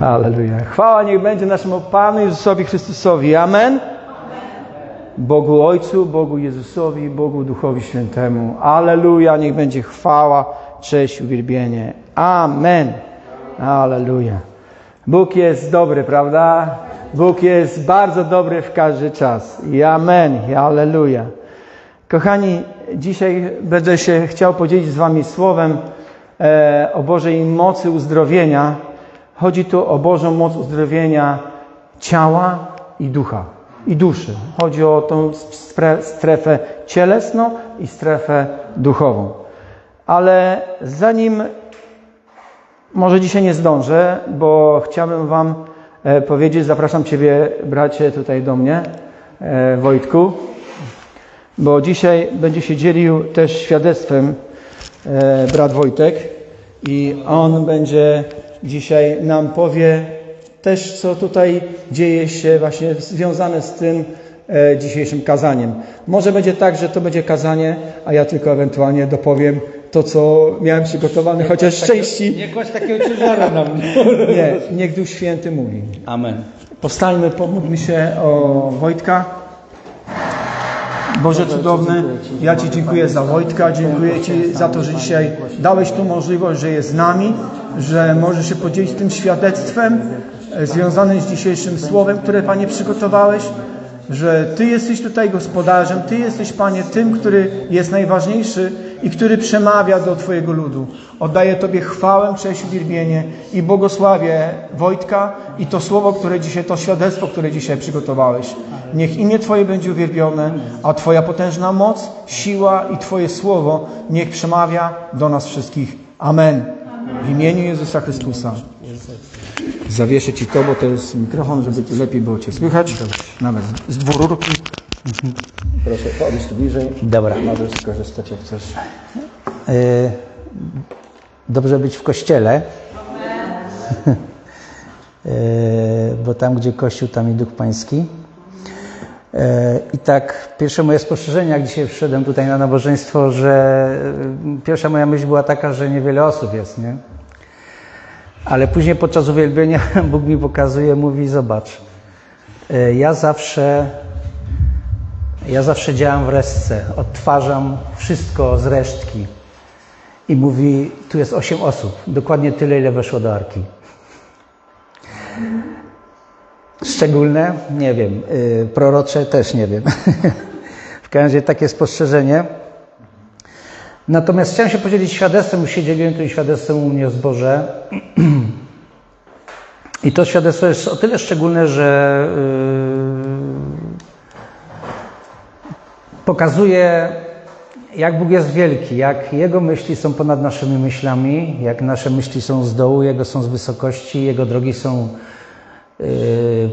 Halleluja. Chwała niech będzie naszemu Panu Jezusowi Chrystusowi. Amen. Bogu Ojcu, Bogu Jezusowi, Bogu Duchowi Świętemu. Alleluja. Niech będzie chwała, cześć, uwielbienie. Amen. Alleluja. Bóg jest dobry, prawda? Bóg jest bardzo dobry w każdy czas. I amen. I alleluja. Kochani, dzisiaj będę się chciał podzielić z Wami słowem e, o Bożej mocy uzdrowienia. Chodzi tu o Bożą moc uzdrowienia ciała i ducha, i duszy. Chodzi o tą strefę cielesną i strefę duchową. Ale zanim może dzisiaj nie zdążę, bo chciałbym Wam e, powiedzieć, zapraszam Ciebie, bracie, tutaj do mnie, e, Wojtku, bo dzisiaj będzie się dzielił też świadectwem e, brat Wojtek i on będzie dzisiaj nam powie też, co tutaj dzieje się właśnie związane z tym e, dzisiejszym kazaniem. Może będzie tak, że to będzie kazanie, a ja tylko ewentualnie dopowiem to, co miałem przygotowane, chociaż z części Nie kładź takiego ciężaru na mnie. nie, niech Duch Święty mówi. Amen. Powstańmy, pomódlmy się o Wojtka. Boże cudowny, ja Ci dziękuję za Wojtka, dziękuję Ci za to, że dzisiaj dałeś tu możliwość, że jest z nami, że może się podzielić tym świadectwem e, związanym z dzisiejszym słowem, które Panie przygotowałeś, że Ty jesteś tutaj gospodarzem, Ty jesteś Panie tym, który jest najważniejszy i który przemawia do Twojego ludu. Oddaję Tobie chwałę, cześć, uwielbienie i błogosławię Wojtka i to słowo, które dzisiaj, to świadectwo, które dzisiaj przygotowałeś. Niech imię Twoje będzie uwielbione, a Twoja potężna moc, siła i Twoje słowo niech przemawia do nas wszystkich. Amen. W imieniu Jezusa Chrystusa. Zawieszę Ci to, bo to jest mikrofon, żeby lepiej było Cię słychać. Nawet z dwururki. Proszę, podejść tu bliżej. Dobra. Możesz skorzystać jak chcesz. Y, Dobrze być w kościele. Y, Bo tam, gdzie Kościół, tam i Duch Pański. Y, I tak, pierwsze moje spostrzeżenie, jak dzisiaj wszedłem tutaj na nabożeństwo, że y, pierwsza moja myśl była taka, że niewiele osób jest, nie? Ale później podczas uwielbienia Bóg mi pokazuje, mówi, zobacz, y, ja zawsze ja zawsze działam w resztce, odtwarzam wszystko z resztki. I mówi, tu jest osiem osób, dokładnie tyle, ile weszło do arki. Szczególne? Nie wiem. Yy, prorocze? Też nie wiem. w każdym razie takie spostrzeżenie. Natomiast chciałem się podzielić świadectwem, już się dzieliłem tym świadectwem u mnie w zborze. I to świadectwo jest o tyle szczególne, że yy, pokazuje, jak Bóg jest wielki, jak Jego myśli są ponad naszymi myślami, jak nasze myśli są z dołu, Jego są z wysokości, Jego drogi są,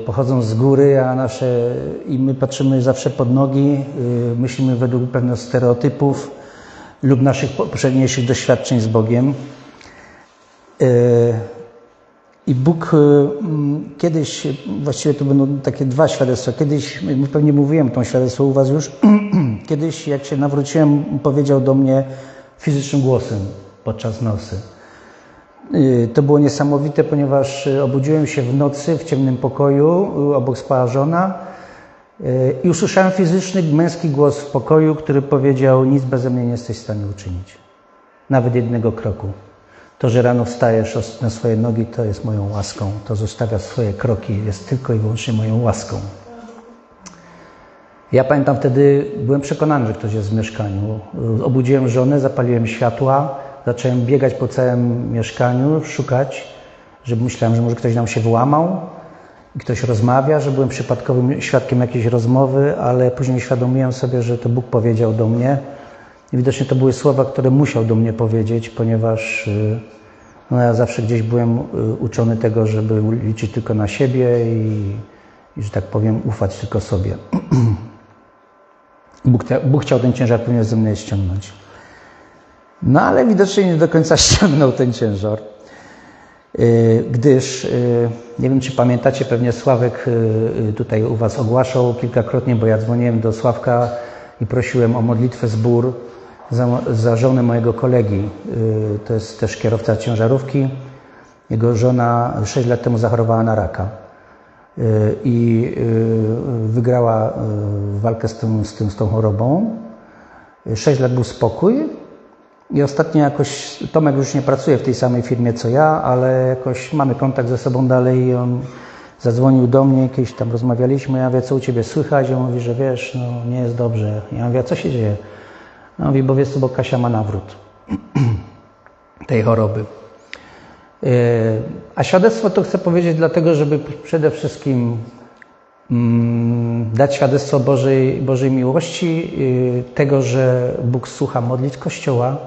pochodzą z góry, a nasze, i my patrzymy zawsze pod nogi, yy, myślimy według pewnych stereotypów lub naszych poprzedniejszych doświadczeń z Bogiem. Yy, i Bóg y, kiedyś, właściwie to będą takie dwa świadectwa. Kiedyś, y, pewnie mówiłem to świadectwo u Was już, kiedyś jak się nawróciłem, powiedział do mnie fizycznym głosem podczas nocy. Y, To było niesamowite, ponieważ y, obudziłem się w nocy w ciemnym pokoju, y, obok spała żona i usłyszałem fizyczny, męski głos w pokoju, który powiedział, nic beze mnie nie jesteś w stanie uczynić. Nawet jednego kroku. To, że rano wstajesz na swoje nogi, to jest moją łaską. To zostawiasz swoje kroki, jest tylko i wyłącznie moją łaską. Ja pamiętam wtedy, byłem przekonany, że ktoś jest w mieszkaniu. Obudziłem żonę, zapaliłem światła, zacząłem biegać po całym mieszkaniu, szukać, żeby myślałem, że może ktoś nam się włamał i ktoś rozmawia, że byłem przypadkowym świadkiem jakiejś rozmowy, ale później uświadomiłem sobie, że to Bóg powiedział do mnie. I widocznie to były słowa, które musiał do mnie powiedzieć, ponieważ y, no, ja zawsze gdzieś byłem y, uczony tego, żeby liczyć tylko na siebie i, i że tak powiem, ufać tylko sobie. Bóg, te, Bóg chciał ten ciężar pewnie ze mnie ściągnąć. No ale widocznie nie do końca ściągnął ten ciężar. Y, Gdyż, y, nie wiem czy pamiętacie, pewnie Sławek y, tutaj u Was ogłaszał kilkakrotnie, bo ja dzwoniłem do Sławka i prosiłem o modlitwę zbór za, za żonę mojego kolegi. To jest też kierowca ciężarówki. Jego żona 6 lat temu zachorowała na raka i wygrała walkę z, tym, z, tym, z tą chorobą. 6 lat był spokój i ostatnio jakoś, Tomek już nie pracuje w tej samej firmie co ja, ale jakoś mamy kontakt ze sobą dalej i on zadzwonił do mnie, kiedyś tam rozmawialiśmy, ja mówię, co u Ciebie słychać? On mówi, że wiesz, no nie jest dobrze. Ja mówię, a co się dzieje? On mówi, bo wiesz co, bo Kasia ma nawrót tej choroby. Yy, A świadectwo to chcę powiedzieć dlatego, żeby przede wszystkim mm, dać świadectwo Bożej, Bożej miłości, yy, tego, że Bóg słucha modlitw Kościoła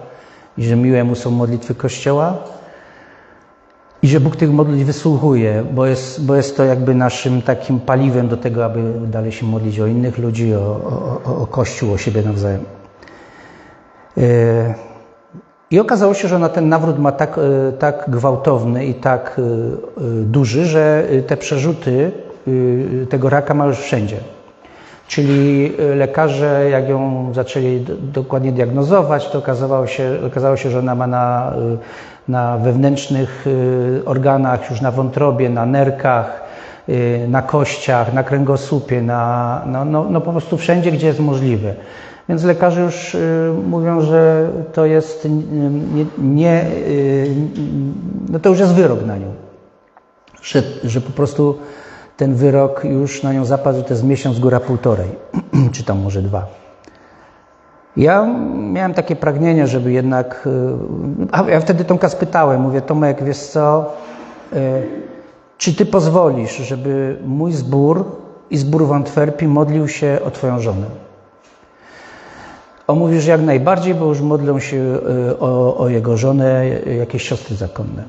i że miłe mu są modlitwy Kościoła i że Bóg tych modlitw wysłuchuje, bo jest, bo jest to jakby naszym takim paliwem do tego, aby dalej się modlić o innych ludzi, o, o, o- Kościół, o siebie nawzajem. Yy, I okazało się, że ona ten nawrót ma tak, e, tak gwałtowny i tak e, e, duży, że e, te przerzuty e, tego raka ma już wszędzie. Czyli e, lekarze, jak ją zaczęli dokładnie diagnozować, to okazało się, okazało się że ona ma na, e, na wewnętrznych e, organach, już na wątrobie, na nerkach, na kościach, na kręgosłupie, na, no, no, no po prostu wszędzie, gdzie jest możliwe. Więc lekarze już y, mówią, że to jest y, nie, nie y, no to już jest wyrok na nią. Że, że po prostu ten wyrok już na nią zapadł, to jest miesiąc, góra półtorej, czy tam może dwa. Ja miałem takie pragnienie, żeby jednak. y, A ja wtedy Tomka spytałem, mówię, Tomek, wiesz co, y, czy ty pozwolisz, żeby mój zbór i zbór w Antwerpii modlił się o twoją żonę? On mówi, że jak najbardziej, bo już modlą się y, o, o jego żonę jakieś siostry zakonne.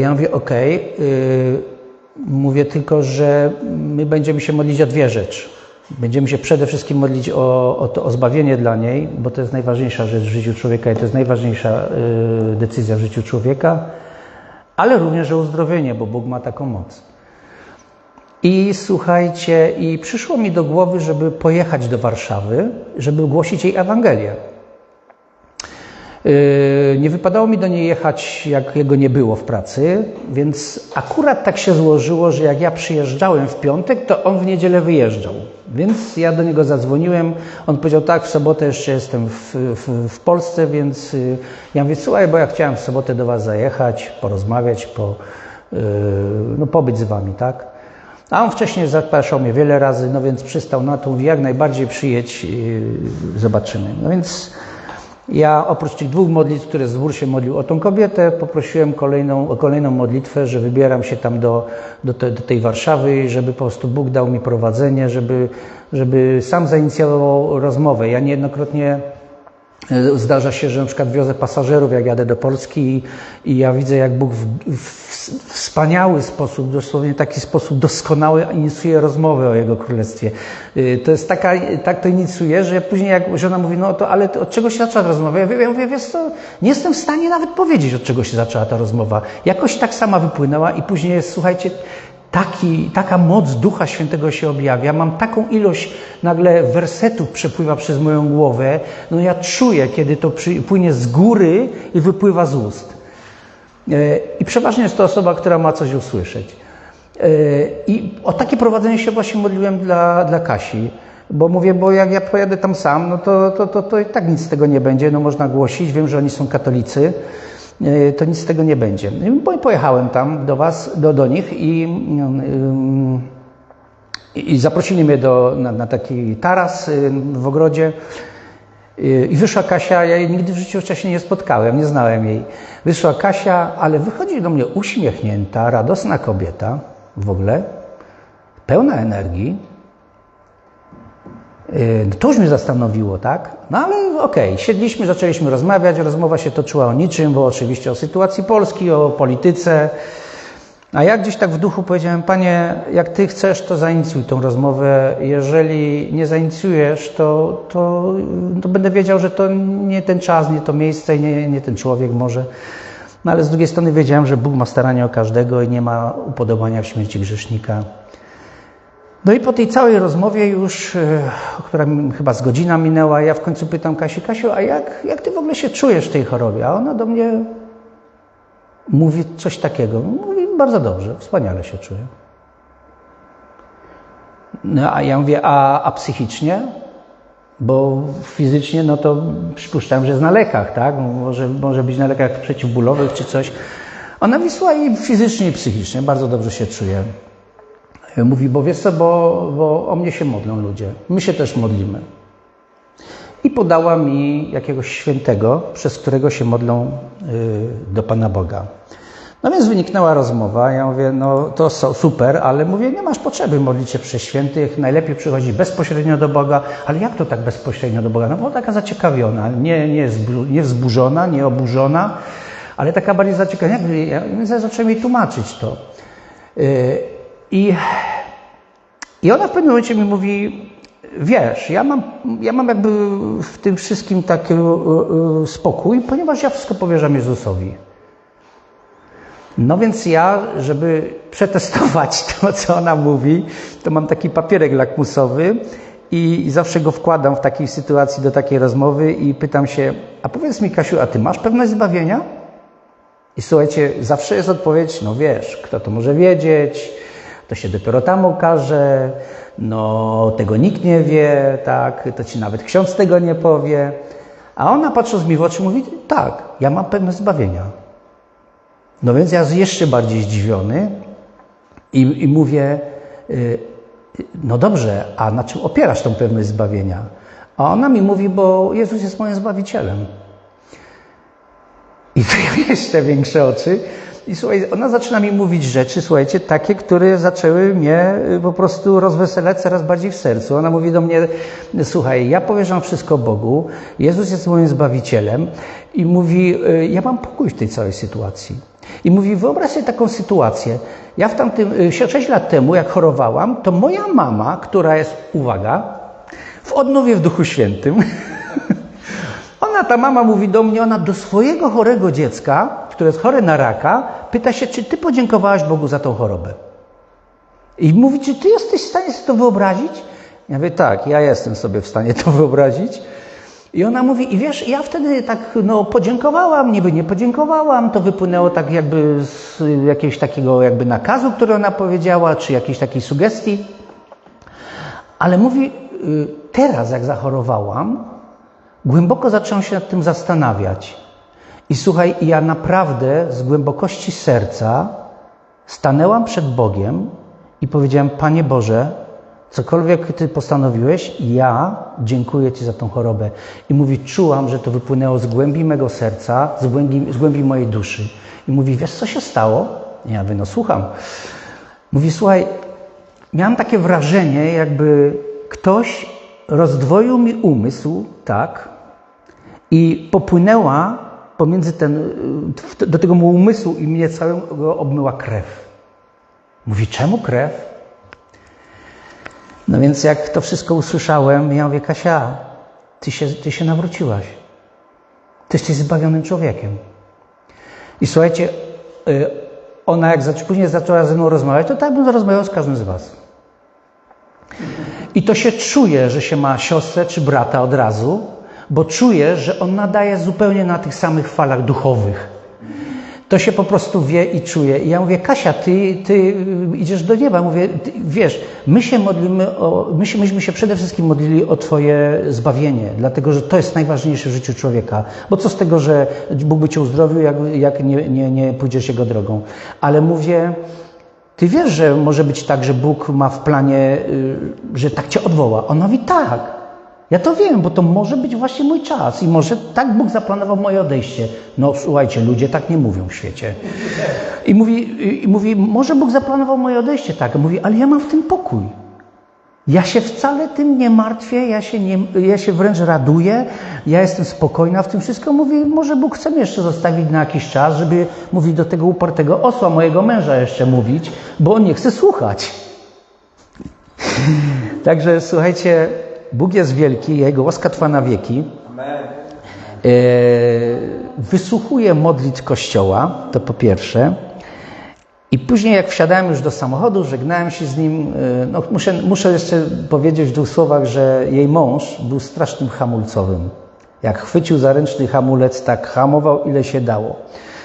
Ja mówię, okej. y, Mówię tylko, że my będziemy się modlić o dwie rzeczy. Będziemy się przede wszystkim modlić o, o to o zbawienie dla niej, bo to jest najważniejsza rzecz w życiu człowieka i to jest najważniejsza y, decyzja w życiu człowieka, ale również o uzdrowienie, bo Bóg ma taką moc. I słuchajcie, i przyszło mi do głowy, żeby pojechać do Warszawy, żeby głosić jej Ewangelię. Yy, Nie wypadało mi do niej jechać, jak jego nie było w pracy, więc akurat tak się złożyło, że jak ja przyjeżdżałem w piątek, to on w niedzielę wyjeżdżał. Więc ja do niego zadzwoniłem. On powiedział: Tak, w sobotę jeszcze jestem w, w, w Polsce, więc yy, ja mówię: Słuchaj, bo ja chciałem w sobotę do Was zajechać, porozmawiać, po, yy, no, pobyć z Wami, tak? A on wcześniej zapraszał mnie wiele razy, no więc przystał na to, mówi, jak najbardziej przyjedź, zobaczymy. No więc ja oprócz tych dwóch modlitw, które zbór się modlił o tą kobietę, poprosiłem kolejną, o kolejną modlitwę, że wybieram się tam do, do, te, do tej Warszawy żeby po prostu Bóg dał mi prowadzenie, żeby, żeby sam zainicjował rozmowę. Ja niejednokrotnie e, Zdarza się, że na przykład wiozę pasażerów, jak jadę do Polski i, i ja widzę, jak Bóg w, w wspaniały sposób, dosłownie taki sposób doskonały inicjuje rozmowę o Jego Królestwie. Y, To jest taka, tak to inicjuje, że później jak żona mówi, no to ale od czego się zaczęła ta rozmowa? Ja ja mówię, wiesz co, nie jestem w stanie nawet powiedzieć, od czego się zaczęła ta rozmowa. Jakoś tak sama wypłynęła i później jest, słuchajcie, taki, taka moc Ducha Świętego się objawia. Mam taką ilość nagle wersetów przepływa przez moją głowę. No ja czuję, kiedy to płynie z góry i wypływa z ust. E, I przeważnie jest to osoba, która ma coś usłyszeć. E, I o takie prowadzenie się właśnie modliłem dla, dla Kasi. Bo mówię, bo jak ja pojadę tam sam, no to, to, to, to i tak nic z tego nie będzie. No można głosić, wiem, że oni są katolicy, e, to nic z tego nie będzie. I po- pojechałem tam do was, do, do nich i, ym, i i zaprosili mnie do, na, na taki taras ym, w ogrodzie. I wyszła Kasia, ja jej nigdy w życiu wcześniej nie spotkałem, nie znałem jej. Wyszła Kasia, ale wychodzi do mnie uśmiechnięta, radosna kobieta w ogóle, pełna energii. Y, To już mnie zastanowiło, tak? No ale okej, siedliśmy, zaczęliśmy rozmawiać, rozmowa się toczyła o niczym, bo oczywiście o sytuacji Polski, o polityce. A ja gdzieś tak w duchu powiedziałem, panie, jak ty chcesz, to zainicjuj tą rozmowę. Jeżeli nie zainicjujesz, to, to, to będę wiedział, że to nie ten czas, nie to miejsce, nie, nie ten człowiek może. No ale z drugiej strony wiedziałem, że Bóg ma staranie o każdego i nie ma upodobania w śmierci grzesznika. No i po tej całej rozmowie już, e, która chyba z godzina minęła, ja w końcu pytam Kasi, Kasiu, a jak, jak ty w ogóle się czujesz w tej chorobie? A ona do mnie mówi coś takiego. Mówi bardzo dobrze, wspaniale się czuję. No a ja mówię, a, a psychicznie? Bo fizycznie, no to przypuszczam, że jest na lekach, tak? Może, może być na lekach przeciwbólowych czy coś. Ona wysła i fizycznie, i psychicznie. Bardzo dobrze się czuje. Mówi, bo wiesz co, bo, bo o mnie się modlą ludzie. My się też modlimy. I podała mi jakiegoś świętego, przez którego się modlą y, do Pana Boga. No więc wyniknęła rozmowa. Ja mówię, no to super, ale mówię, nie masz potrzeby modlić się przez świętych. Najlepiej przychodzi bezpośrednio do Boga. Ale jak to tak bezpośrednio do Boga? No bo taka zaciekawiona, nie, nie, nie wzburzona, nie oburzona, ale taka bardziej zaciekawiona. Ja ja zacząłem jej tłumaczyć to. Y, I, I ona w pewnym momencie mi mówi, wiesz, ja mam, ja mam jakby w tym wszystkim taki y, y, spokój, ponieważ ja wszystko powierzam Jezusowi. No więc ja, żeby przetestować to, co ona mówi, to mam taki papierek lakmusowy i, zawsze go wkładam w takiej sytuacji do takiej rozmowy i pytam się, a powiedz mi Kasiu, a ty masz pewność zbawienia? I słuchajcie, zawsze jest odpowiedź, no wiesz, kto to może wiedzieć, to się dopiero tam okaże, no tego nikt nie wie, tak, to ci nawet ksiądz tego nie powie. A ona patrząc mi w oczy mówi, tak, ja mam pewność zbawienia. No więc ja jeszcze bardziej zdziwiony i, i mówię, y, no dobrze, a na czym opierasz tą pewność zbawienia? A ona mi mówi, bo Jezus jest moim Zbawicielem. I tu jeszcze większe oczy. I słuchaj, ona zaczyna mi mówić rzeczy, słuchajcie, takie, które zaczęły mnie y, po prostu rozweselać coraz bardziej w sercu. Ona mówi do mnie, słuchaj, ja powierzam wszystko Bogu, Jezus jest moim Zbawicielem i mówi, y, ja mam pokój w tej całej sytuacji. I mówi, wyobraź sobie taką sytuację. Ja w tamtym, y, 6 lat temu, jak chorowałam, to moja mama, która jest, uwaga, w odnowie w Duchu Świętym, ona, ta mama mówi do mnie, ona do swojego chorego dziecka, które jest chore na raka, pyta się, czy ty podziękowałaś Bogu za tą chorobę? I mówi, czy ty jesteś w stanie sobie to wyobrazić? Ja mówię, tak, ja jestem sobie w stanie to wyobrazić. I ona mówi, i wiesz, ja wtedy tak, no, podziękowałam, niby nie podziękowałam, to wypłynęło tak jakby z jakiegoś takiego jakby nakazu, który ona powiedziała, czy jakiejś takiej sugestii. Ale mówi, y, teraz jak zachorowałam, głęboko zacząłem się nad tym zastanawiać. I słuchaj, ja naprawdę z głębokości serca stanęłam przed Bogiem i powiedziałem: Panie Boże, cokolwiek Ty postanowiłeś, ja dziękuję Ci za tą chorobę. I mówi: Czułam, że to wypłynęło z głębi mego serca, z głębi, z głębi mojej duszy. I mówi: Wiesz, co się stało? Ja mówię: No, słucham. Mówi: Słuchaj, miałam takie wrażenie, jakby ktoś rozdwoił mi umysł, tak, i popłynęła pomiędzy ten, do tego mu umysłu i mnie całego obmyła krew. Mówi, czemu krew? No więc jak to wszystko usłyszałem, ja mówię, Kasia, ty się, ty się nawróciłaś. Ty jesteś zbawionym człowiekiem. I słuchajcie, y, ona jak później zaczęła ze mną rozmawiać, to tak bym rozmawiał z każdym z was. I to się czuje, że się ma siostrę czy brata od razu, bo czuje, że on nadaje zupełnie na tych samych falach duchowych. To się po prostu wie i czuje. I ja mówię, Kasia, ty, ty idziesz do nieba. Mówię, ty, wiesz, my się modlimy, o, my myśmy się przede wszystkim modlili o Twoje zbawienie, dlatego że to jest najważniejsze w życiu człowieka. Bo co z tego, że Bóg by Cię uzdrowił, jak, jak nie, nie, nie pójdziesz Jego drogą. Ale mówię, ty wiesz, że może być tak, że Bóg ma w planie, y, że tak cię odwoła. On mówi tak. Ja to wiem, bo to może być właśnie mój czas i może tak Bóg zaplanował moje odejście. No słuchajcie, ludzie tak nie mówią w świecie. I mówi, i mówi może Bóg zaplanował moje odejście, tak. Mówi, ale ja mam w tym pokój. Ja się wcale tym nie martwię, ja się, nie, ja się wręcz raduję, ja jestem spokojna w tym wszystkim. Mówi, może Bóg chce mnie jeszcze zostawić na jakiś czas, żeby mówić do tego upartego osła, mojego męża jeszcze mówić, bo on nie chce słuchać. Także słuchajcie, Bóg jest wielki, Jego łaska trwa na wieki. E, wysłuchuje modlitw Kościoła, to po pierwsze. I później, jak wsiadałem już do samochodu, żegnałem się z nim. e, No, muszę, muszę jeszcze powiedzieć w dwóch słowach, że jej mąż był strasznym hamulcowym. Jak chwycił za ręczny hamulec, tak hamował ile się dało.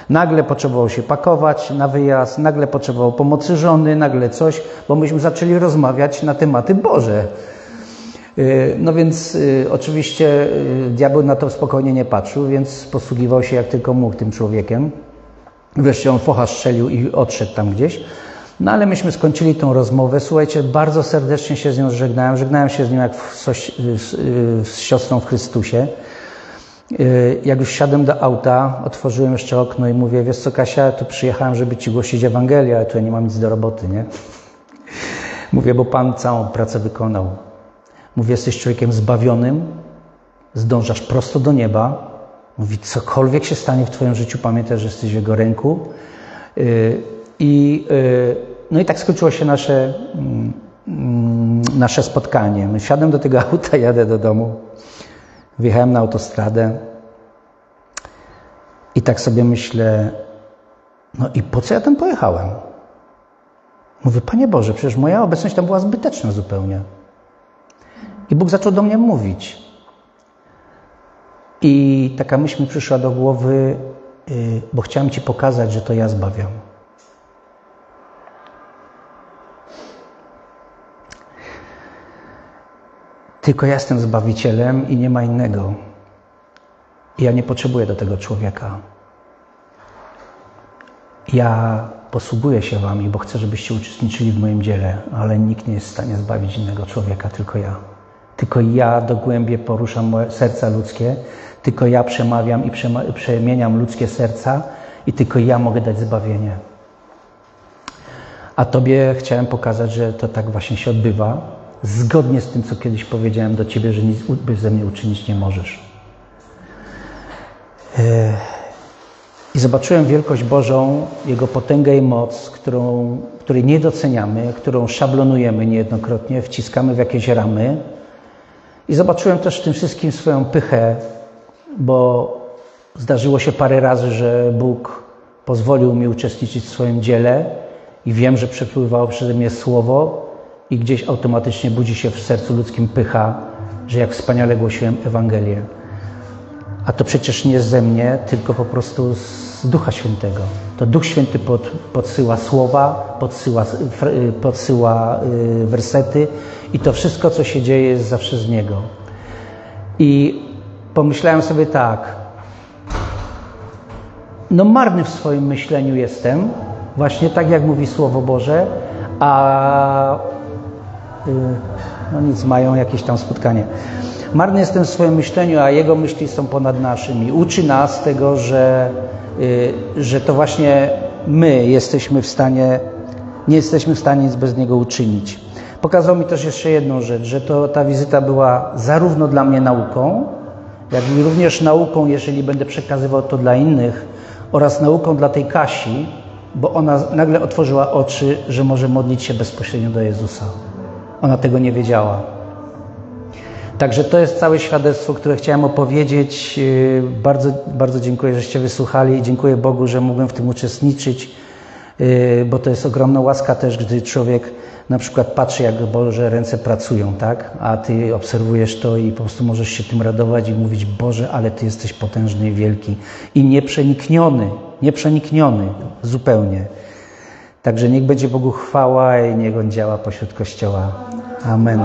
Nagle potrzebował się pakować na wyjazd, nagle potrzebował pomocy żony, nagle coś, bo myśmy zaczęli rozmawiać na tematy Boże. Y, No więc y, oczywiście y, diabeł na to spokojnie nie patrzył, więc posługiwał się jak tylko mógł tym człowiekiem. Wreszcie on focha strzelił i odszedł tam gdzieś. No ale myśmy skończyli tą rozmowę. Słuchajcie, bardzo serdecznie się z nią żegnałem. Żegnałem się z nią jak z, z siostrą w Chrystusie. Jak już wsiadłem do auta, otworzyłem jeszcze okno i mówię, wiesz co Kasia, tu przyjechałem, żeby Ci głosić Ewangelię, ale tu ja nie mam nic do roboty, nie? Mówię, bo Pan całą pracę wykonał. Mówię, jesteś człowiekiem zbawionym, zdążasz prosto do nieba. Mówi, cokolwiek się stanie w Twoim życiu, pamiętaj, że jesteś w Jego ręku. Yy, I, yy, no i tak skończyło się nasze, mm, nasze spotkanie. My Wsiadłem do tego auta, jadę do domu. Wjechałem na autostradę i tak sobie myślę, no i po co ja tam pojechałem? Mówię, Panie Boże, przecież moja obecność tam była zbyteczna zupełnie. I Bóg zaczął do mnie mówić. I taka myśl mi przyszła do głowy, yy, bo chciałem Ci pokazać, że to ja zbawiam. Tylko ja jestem zbawicielem i nie ma innego. Ja nie potrzebuję do tego człowieka. Ja posługuję się Wami, bo chcę, żebyście uczestniczyli w moim dziele, ale nikt nie jest w stanie zbawić innego człowieka, tylko ja. Tylko ja dogłębnie poruszam serca ludzkie, tylko ja przemawiam i przemieniam ludzkie serca i tylko ja mogę dać zbawienie. A Tobie chciałem pokazać, że to tak właśnie się odbywa, zgodnie z tym, co kiedyś powiedziałem do Ciebie, że nic ze mnie uczynić nie możesz. E, I zobaczyłem wielkość Bożą, Jego potęgę i moc, którą, której nie doceniamy, którą szablonujemy niejednokrotnie, wciskamy w jakieś ramy. I zobaczyłem też w tym wszystkim swoją pychę, bo zdarzyło się parę razy, że Bóg pozwolił mi uczestniczyć w swoim dziele i wiem, że przepływało przeze mnie słowo i gdzieś automatycznie budzi się w sercu ludzkim pycha, że jak wspaniale głosiłem Ewangelię. A to przecież nie ze mnie, tylko po prostu z Ducha Świętego. To Duch Święty pod, podsyła słowa, podsyła, fr- podsyła y, wersety i to wszystko, co się dzieje, jest zawsze z Niego. I pomyślałem sobie tak, no marny w swoim myśleniu jestem, właśnie tak jak mówi Słowo Boże, a y, no nic, mają jakieś tam spotkanie. Marny jestem w swoim myśleniu, a jego myśli są ponad naszymi. Uczy nas tego, że, y, że to właśnie my jesteśmy w stanie, nie jesteśmy w stanie nic bez niego uczynić. Pokazał mi też jeszcze jedną rzecz, że to, ta wizyta była zarówno dla mnie nauką, jak i również nauką, jeżeli będę przekazywał to dla innych, oraz nauką dla tej Kasi, bo ona nagle otworzyła oczy, że może modlić się bezpośrednio do Jezusa. Ona tego nie wiedziała. Także to jest całe świadectwo, które chciałem opowiedzieć. Yy, Bardzo, bardzo dziękuję, żeście wysłuchali i dziękuję Bogu, że mogłem w tym uczestniczyć, yy, bo to jest ogromna łaska też, gdy człowiek na przykład patrzy, jak Boże ręce pracują, tak? A Ty obserwujesz to i po prostu możesz się tym radować i mówić, Boże, ale Ty jesteś potężny i wielki i nieprzenikniony, nieprzenikniony zupełnie. Także niech będzie Bogu chwała i niech On działa pośród Kościoła. Amen.